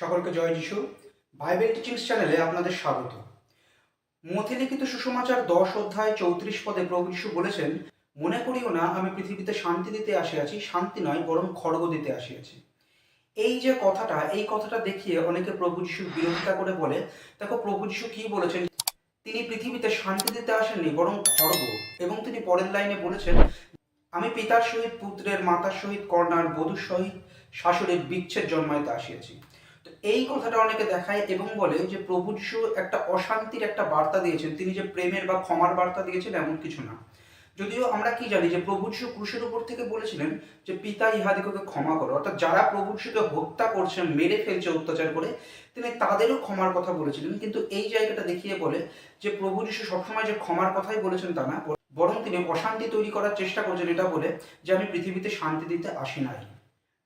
সকলকে জয় যিশু। Bible teachings চ্যানেলে আপনাদের স্বাগত। মথিলিখিত সুসমাচার দশ অধ্যায় চৌত্রিশ পদে প্রভু যিশু বলেছেন, মনে করিও না, আমি পৃথিবীতে শান্তি দিতে আসিয়াছি, শান্তি নয়, বরং খড়গ দিতে আসিয়াছি। এই যে কথাটা, এই কথাটা দেখিয়ে অনেকে প্রভু যিশুর বিরোধিতা করে বলে, দেখো, প্রভু যিশু কি বলেছেন? তিনি পৃথিবীতে শান্তি দিতে আসেননি, বরং খড়গ। এবং তিনি পরের লাইনে বলেছেন, আমি পিতার সহিত, পুত্রের মাতার সহিত কর্ণার বধূর সহিত, শাশুড়ির বিচ্ছেদ জন্মাইতে আসিয়াছি। এই কথাটা অনেকে দেখায় এবং বলে যে প্রভু যিশু একটা অশান্তির একটা বার্তা দিয়েছেন। তিনি যে প্রেমের বা ক্ষমার বার্তা দিয়েছেন এমন কিছু না। যদিও আমরা কি জানি যে প্রভু যিশু ক্রুশের উপর থেকে বলেছিলেন যে পিতা ইহাদিগকে ক্ষমা করো। অর্থাৎ যারা প্রভু যিশুকে হত্যা করছে, মেরে ফেলছে অত্যাচার করে, তিনি তাদেরও ক্ষমার কথা বলেছিলেন। কিন্তু এই জায়গাটা দেখিয়ে বলে যে প্রভু যিশু সবসময় যে ক্ষমার কথাই বলেছেন তা না, বরং তিনি অশান্তি তৈরি করার চেষ্টা করছেন এটা বলে যে আমি পৃথিবীতে শান্তি দিতে আসি নাই।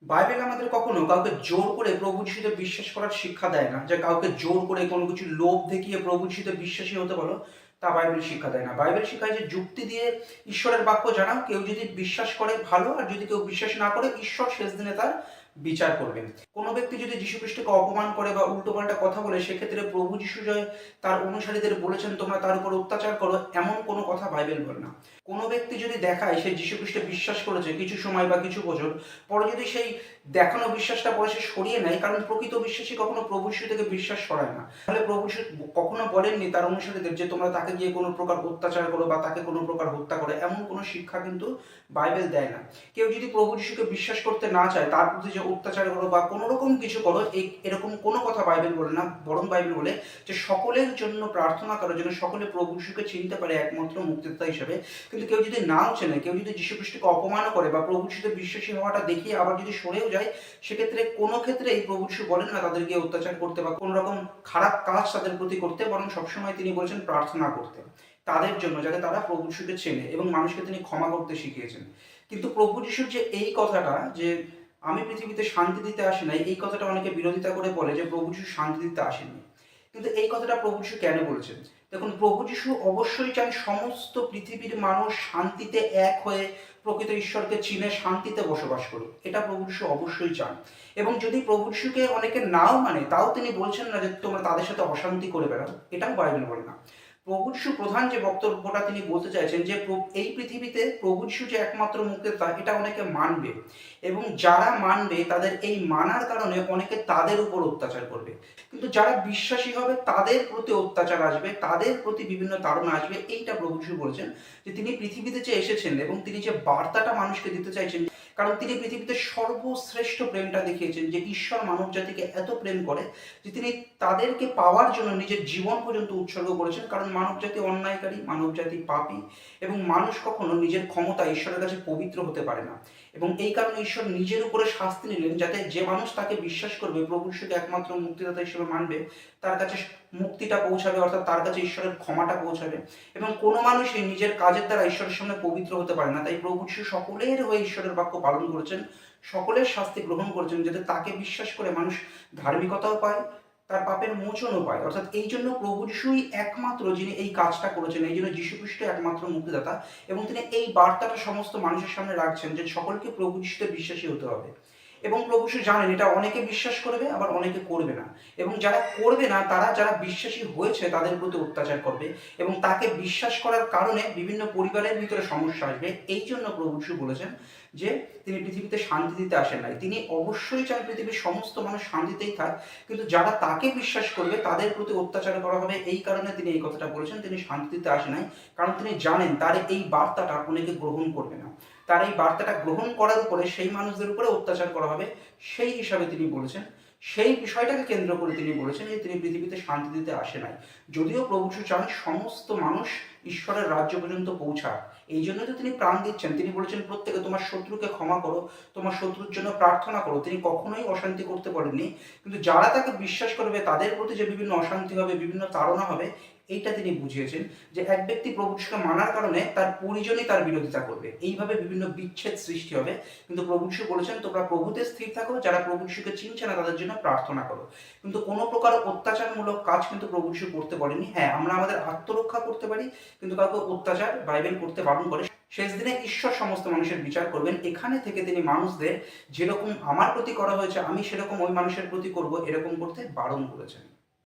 বাইবেল আমাদের কখনো কাউকে জোর করে প্রভু যিশুতে বিশ্বাস করার শিক্ষা দেয় না। যে কাউকে জোর করে কোনো কিছু লোভ দেখিয়ে প্রভু যিশুতে বিশ্বাসী হতে বলো, তা বাইবেল শিক্ষা দেয় না। বাইবেল শিক্ষায় যে যুক্তি দিয়ে ঈশ্বরের বাক্য জানাও, কেউ যদি বিশ্বাস করে ভালো, আর যদি কেউ বিশ্বাস না করে, ঈশ্বর শেষ দিনে তার বিচার করবেন। কোনো ব্যক্তি যদি যীশু খ্রিস্টকে অপমান করে বা উল্টোপাল্টা কথা বলে, সেক্ষেত্রে প্রভু যিশু জয় তার অনুসারীদের বলেছেন, তোমরা তার উপর অত্যাচার করো, এমন কোনো কথা বাইবেল বলে না। কোনো ব্যক্তি যদি দেখায় সে যীশু খ্রিস্টে বিশ্বাস করেছে কিছু সময় বা কিছু বছর, পরে যদি সেই দেখানো বিশ্বাসটা পরে সে সরিয়ে নেয়, কারণ প্রকৃত বিশ্বাসী কখনো প্রভু যিশু থেকে বিশ্বাস সরায় না। তাহলে প্রভু যিশু কখনো বলেননি তার অনুসারীদের যে তোমরা তাকে গিয়ে কোনো প্রকার অত্যাচার করো বা তাকে কোনো প্রকার হত্যা করো, এমন কোনো শিক্ষা কিন্তু বাইবেল দেয় না। কেউ যদি প্রভু যিশুকে বিশ্বাস করতে না চায়, তার প্রতি অত্যাচার করো বা কোনো রকম কিছু করো, এই এরকম কোনো কথা বাইবেল বলে না, বরং বাইবেল বলে যে সকলের জন্য প্রার্থনা করার জন্য সকলে প্রভু যিশুকে চিনতে পারে একমাত্র মুক্তিদাতা হিসেবে। কিন্তু কেউ যদি নাও চেনে, কেউ যদি যীশু খ্রিস্টকে অপমানও করে বা প্রভু যিশুতে বিশ্বাসী হওয়াটা দেখিয়ে আবার যদি সরেও যায়, সেক্ষেত্রে কোনো ক্ষেত্রে এই প্রভু যিশু বলেন না তাদেরকে অত্যাচার করতে বা কোনো রকম খারাপ কাজ তাদের প্রতি করতে, বরং সবসময় তিনি বলছেন প্রার্থনা করতে। তাদের জন্য, যাতে তারা প্রভু যিশুকে চেনে এবং মানুষকে তিনি ক্ষমা করতে শিখিয়েছেন। কিন্তু প্রভু যিশুর যে এই কথাটা, যে আমি পৃথিবীতে শান্তি দিতে আসি নাই, এই কথাটা অনেকে বিরোধিতা করে বলে যে প্রভু যিশু শান্তি দিতে আসেননি। কিন্তু এই কথাটা প্রভু যিশু কেন বলেছেন? দেখুন, প্রভু যিশু অবশ্যই চান সমস্ত পৃথিবীর মানুষ শান্তিতে এক হয়ে প্রকৃত ঈশ্বরকে চিনে, শান্তিতে বসবাস করুক। এটা প্রভু যিশু অবশ্যই চান। এবং যদি প্রভু যিশুকে অনেকে নাও মানে তাও তিনি বলছেন না যে তোমরা তাদের সাথে অশান্তি করে বেড়াও। এটাও বাইবেল বলে না। প্রভু যিশু প্রধান যে বক্তব্যটা তিনি বলতে চাইছেন যে এই পৃথিবীতে প্রভু যিশু যে একমাত্র মুক্তিদাতা এটা অনেকে মানবে। এবং যারা মানবে, তাদের এই মানার কারণে অনেকে তাদের উপর অত্যাচার করবে। কিন্তু যারা বিশ্বাসী হবে, তাদের প্রতি অত্যাচার আসবে, তাদের প্রতি বিভিন্ন তাড়না আসবে, এইটা প্রভু যিশু বলছেন যে তিনি পৃথিবীতে যে এসেছেন এবং তিনি যে বার্তাটা মানুষকে দিতে চাইছেন কারণ তিনি পৃথিবীতে সর্বশ্রেষ্ঠ প্রেমটা দেখিয়েছেন যে ঈশ্বর মানব জাতিকে এত প্রেম করে যে তিনি তাদেরকে পাওয়ার জন্য নিজের জীবন পর্যন্ত উৎসর্গ করেছেন। কারণ মানব জাতি অন্যায়কারী মানব জাতি পাপী এবং মানুষ কখনো নিজের ক্ষমতা ঈশ্বরের কাছে পবিত্র হতে পারে না। এবং এই কারণে ঈশ্বর নিজের উপরে শাস্তি নিলেন যাতে যে মানুষ তাকে বিশ্বাস করবে, প্রভু ঈশ্বরকে একমাত্র মুক্তিদাতা হিসেবে মানবে, তার কাছে মুক্তিটা পৌঁছাবে, অর্থাৎ তার কাছে ঈশ্বরের ক্ষমাটা পৌঁছাবে। এবং কোনো মানুষই নিজের কাজের দ্বারা ঈশ্বরের সামনে পবিত্র হতে পারে না। তাই প্রভু যিশু সকলের হয়ে ঈশ্বরের বাক্য পালন করেছেন, সকলের শাস্তি গ্রহণ করেছেন, যাতে তাকে বিশ্বাস করে মানুষ ধার্মিকতাও পায়, তার পাপের মোচনও পায়। অর্থাৎ এই জন্য প্রভু যিশুই একমাত্র যিনি এই কাজটা করেছেন, এই জন্য যীশু খ্রিস্ট একমাত্র মুক্তিদাতা। এবং তিনি এই বার্তাটা সমস্ত মানুষের সামনে রাখছেন যে সকলকে প্রভু যিশুতে বিশ্বাসী হতে হবে। এবং প্রভু জানেন এটা অনেকে বিশ্বাস করবে, আবার অনেকে করবে না। এবং যারা করবে না, তারা যারা বিশ্বাসী হয়েছে, তাদের প্রতি অত্যাচার করবে। এবং তাকে বিশ্বাস করার কারণে বিভিন্ন পরিবারের ভিতরে সমস্যা আসবে। এই জন্য প্রভু যিশু বলেছেন যে তিনি পৃথিবীতে শান্তি দিতে আসেন নাই। তিনি অবশ্যই চান পৃথিবীর সমস্ত মানুষ শান্তিতেই থাক, কিন্তু যারা তাকে বিশ্বাস করবে, তাদের প্রতি অত্যাচার করা হবে। এই কারণে তিনি এই কথাটা বলেছেন, তিনি শান্তি দিতে আসে নাই। কারণ তিনি জানেন, তার এই বার্তাটা অনেকে গ্রহণ করবে না। তার এই বার্তাটা গ্রহণ করার উপরে সেই মানুষদের উপরে অত্যাচার করা হবে। সেই হিসাবে তিনি বলেছেন সেই বিষয়টাকে কেন্দ্র করে তিনি বলেছেন যে তিনি পৃথিবীতে শান্তি দিতে আসে নাই। যদিও প্রভু চান সমস্ত মানুষ ঈশ্বরের রাজ্য পর্যন্ত পৌঁছাক। এই জন্য তো তিনি প্রাণ দিচ্ছেন। তিনি বলেছেন, প্রত্যেকে তোমার শত্রুকে ক্ষমা করো, তোমার শত্রুর জন্য প্রার্থনা করো। তিনি কখনোই অশান্তি করতে পারেননি। কিন্তু যারা তাকে বিশ্বাস করবে, তাদের প্রতি যে বিভিন্ন অশান্তি হবে, বিভিন্ন তাড়না হবে এইটা তিনি বুঝিয়েছেন যে এক ব্যক্তি প্রভু যিশুকে মানার কারণে তার পরিজনই তার বিরোধিতা করবে। এইভাবে বিভিন্ন বিচ্ছেদ সৃষ্টি হবে। কিন্তু প্রভু যিশু বলেছেন, তোমরা প্রভুতে স্থির থাকো, যারা প্রভু যিশুকে চিনছে না, তাদের জন্য প্রার্থনা করো। কিন্তু কোনো প্রকার অত্যাচারমূলক কাজ কিন্তু প্রভু যিশু করতে পারেনি হ্যাঁ আমরা আমাদের আত্মরক্ষা করতে পারি, কিন্তু কাউকে অত্যাচার, বাইবেল করতে বারণ করে। শেষ দিনে ঈশ্বর সমস্ত মানুষের বিচার করবেন। এখানে থেকে তিনি মানুষদের, যেরকম আমার প্রতি করা হয়েছে, আমি সেরকম ওই মানুষের প্রতি করব এরকম করতে বারণ করেছেন।